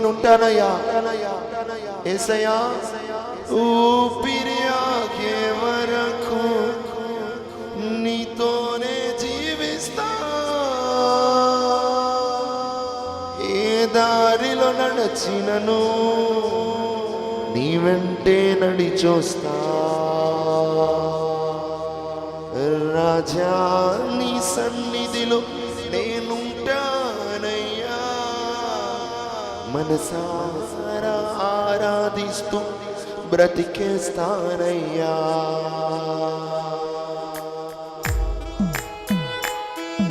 నేనుంటానయ్యా. ఏసయ్యా ఊపిరి ఆగే వరకు నీతోనే జీవిస్తా. ఏ దారిలో నడచినను నీ వెంటే నడిచోస్తా. రాజా నీ సన్నిధిలో మనసారా ఆరాధిస్తూ బ్రతికేస్తానయ్యా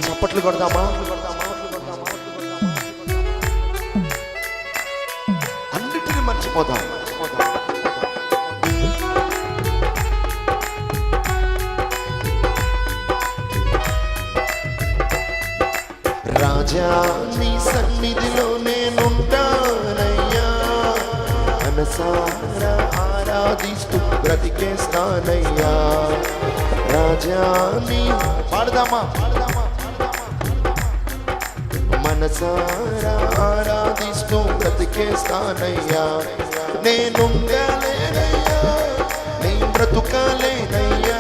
చప్పట్లు కొడదామా? అన్నిటిని మర్చిపోదాం. రాజా నీ సన్నిధిలో మనసారా ఆరాధిస్తూ బ్రతికేస్తానయ్యా రాజాని పాడదామా మనసారా ఆరాధిస్తూ బ్రతికేస్తానయ్యా నేనుండలేనయ్యా నీ బ్రతుకాలేనయ్యా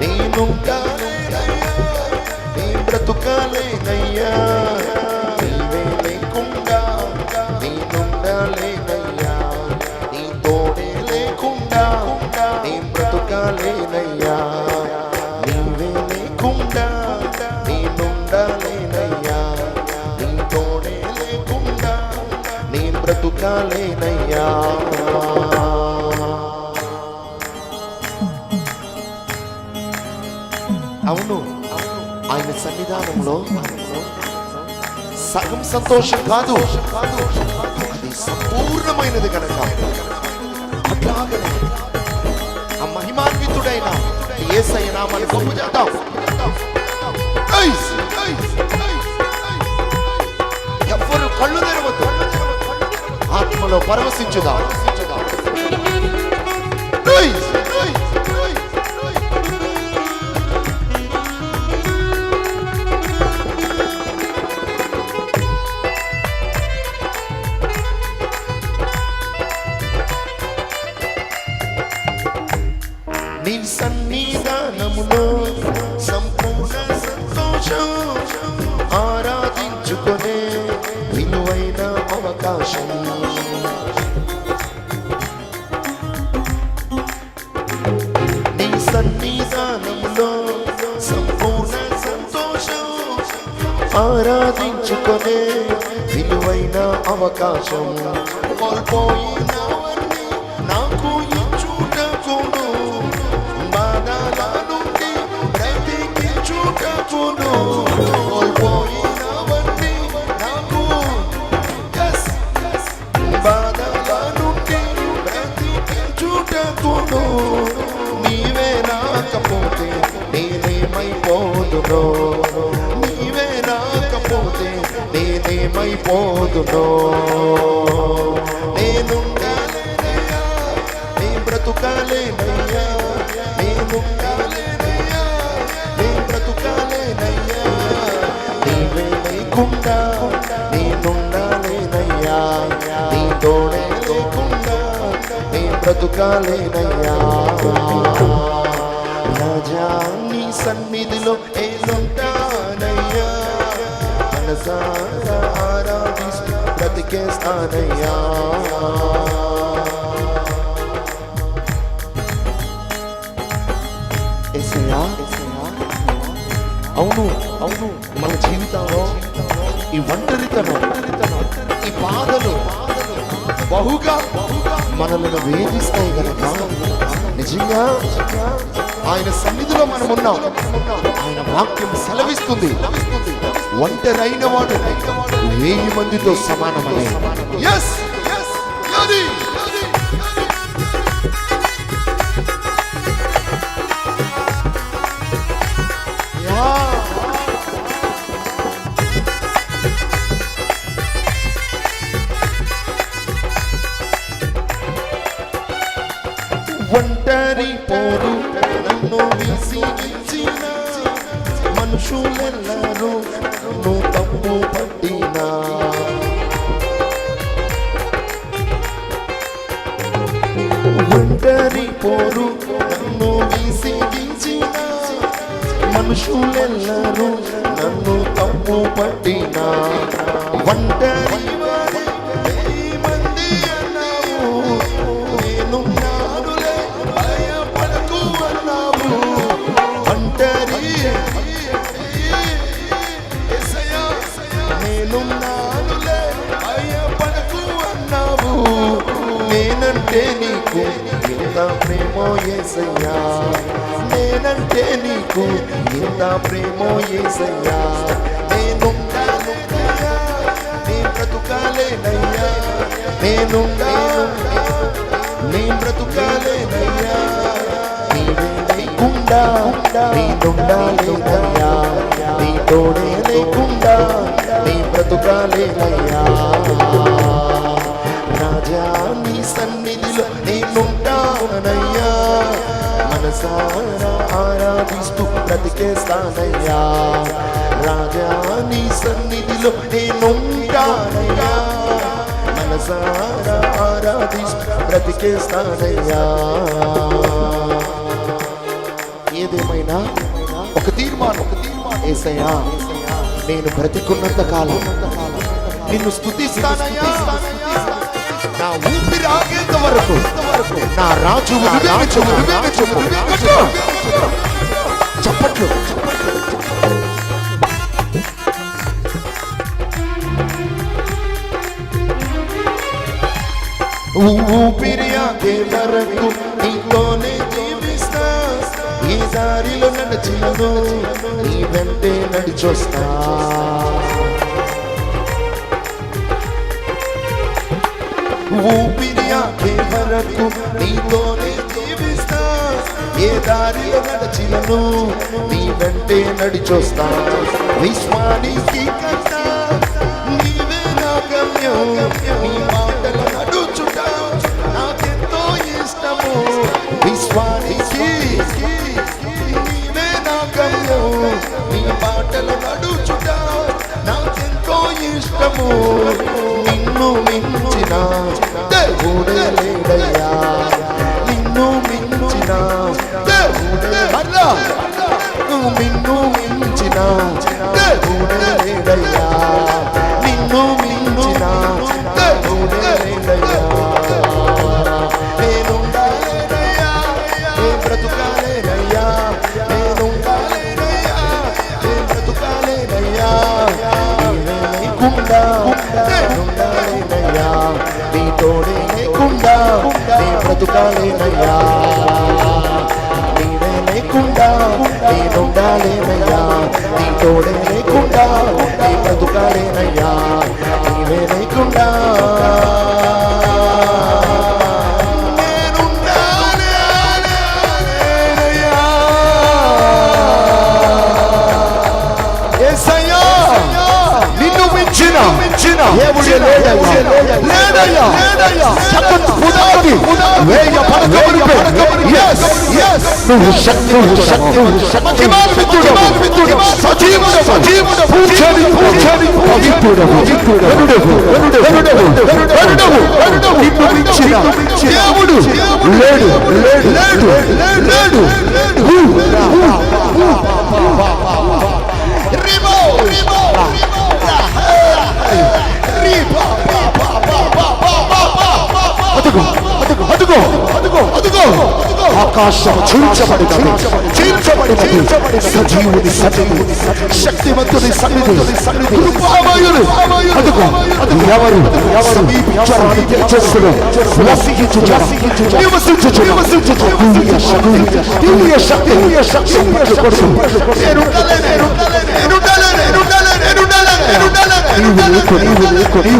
నేనుండలేనయ్యా బ్రతుకలేనయ్యా అవును ఆయన సన్నిధానంలో సగం సంతోషం కాదు అది సంపూర్ణమైనది కనుక. అట్లాగనే ఆ మహిమాన్వితుడైన ఏసయ్య నామాన్ని గొప్ప చేద్దాం. ఆత్మలో పరవశించుదా. నీ సన్నిధానములో సంపూర్ణ సంతోషం ఆరాధించుకునే విలువైన అవకాశం. విలువైన అవకాశం కోల్పోయినవన్నీ నాకు ఇచ్చుటకును బాధల నుండి బ్రతికించుటకును కోల్పోయినవన్నీ నాకు బాధల నుండి బ్రతికించుటకును నేనేమైపోదునో నేనుండాలేనయ్యా నీ బ్రతుకాలేనయ్యా నేనుండాలేనయ్యా నీ బ్రతుకాలేనయ్యా నీవే లేకుండా నేనుండాలేనయ్యా నీ తోడే లేకుండా నీ బ్రతుకాలేనయ్యా రాజా నీ సన్నిధిలో ఏనుంటానయ్యా. మనసారా బ్రతికేస్తానయ్యా అవును అవును. మన జీవితంలో ఈ ఒంటరితనం ఈ బాధలు బహుగా మనలను వేధిస్తాయి గనక నిజంగా ఆయన సన్నిధిలో మనం ఉన్నాం ఆయన వాక్యం సెలవిస్తుంది. ఒంటరైన వాడు వెయ్యి మందితో సమానమని ఎస్ ఎస్ మనుషులెల్లరూ నువ్వు తప్పు పట్టినా. ఒంటరి పోరు నన్ను వీసి దించిన మనుషులెల్లరూ నన్ను తప్పు పట్టినా. ఒంటరి నేనంటే నీకు ఇంత ప్రేమో ఏసయ్యా. నేనంటే నీకు ఇంత ప్రేమో ఏసయ్యా. నేనుండాలేనయ్యా నీ బ్రతుకాలేనయ్యా. నేనుండా నీ బ్రతుకాలేనయ్యా. నీవే లేకుండా నీ తోడే లేకుండా నీ బ్రతుకాలేనయ్యా. మనసారా ఆరాధిస్తూ బ్రతికేస్తానయ్యా రాజా నీ సన్నిధిలో నేనుంటానయ్యా మనసారా ఆరాధిస్తూ బ్రతికేస్తానయ్యా ఏదేమైనా ఒక తీర్మానం ఒక తీర్మానం ఏసయ్యా నేను బ్రతికున్నంత కాలం నిన్ను స్థుతిస్తానయ్యా నా ఊపిరి ఆగేంత వరకు? నా రాజు చప్పట్లు ఊపిరి ఆగే వరకు నీతోనే జీవిస్తా. ఈ దారిలో నడిచినను నీ వెంటే నడిచొస్తా. ఊపిరి ఆగే వరకు నీతోనే జీవిస్తా. ఏ దారిలో నడిచినను నీ వెంటే నడిచొస్తా. విశ్వానికి కట్టా నీవే నా గమ్యం. నీ మాటలు నడుచుట నాకెంతో ఇష్టము. విశ్వానికి నీవే నా గమ్యం. నీ మాటలు నడుచుట నాకెంతో ఇష్టము. నిన్ను నిన్ను బ్రతుకాలేనయ్యా నీవే లేకుండా నేనుండాలేనయ్యా నీ తోడే లేకుండా నీ బ్రతుకాలేనయ్యా నీవే లేకుండా. నిన్ను మించిన దేవుడే లేడయ్యా. లేడయ్యా. జగత్ పునాది వేయ పడకమునిపై. Yes, yes. నువ్వు శక్తి శక్తి శక్తిమాన్వితుడు సజీవుడు సజీవుడు పూజని పూజని పవిత్రుడు పవిత్రుడు నిన్ను మించిన దేవుడు లేడు లేడు. లేడు లేడు. ಆಕಾಶ ಚೀಲ್ಚಬಡಿದನು ಚೀಲ್ಚಬಡಿದನು ಸಜೀವನಿ ಸನ್ನಿಧಿ ಶಕ್ತಿವಂತುನಿ ಸನ್ನಿಧಿ ಕೃಪಾಮಯುಡು ಅದುಗೋ ಅದು ఎవరు సమీపించడానికి చేస్తున్నారు వసించు వసించు నివసించు నివసించు దివ్య శక్తి దివ్య శక్తి దివ్య శక్తి నేను నేను నేను నేను నేను నేను నేను করে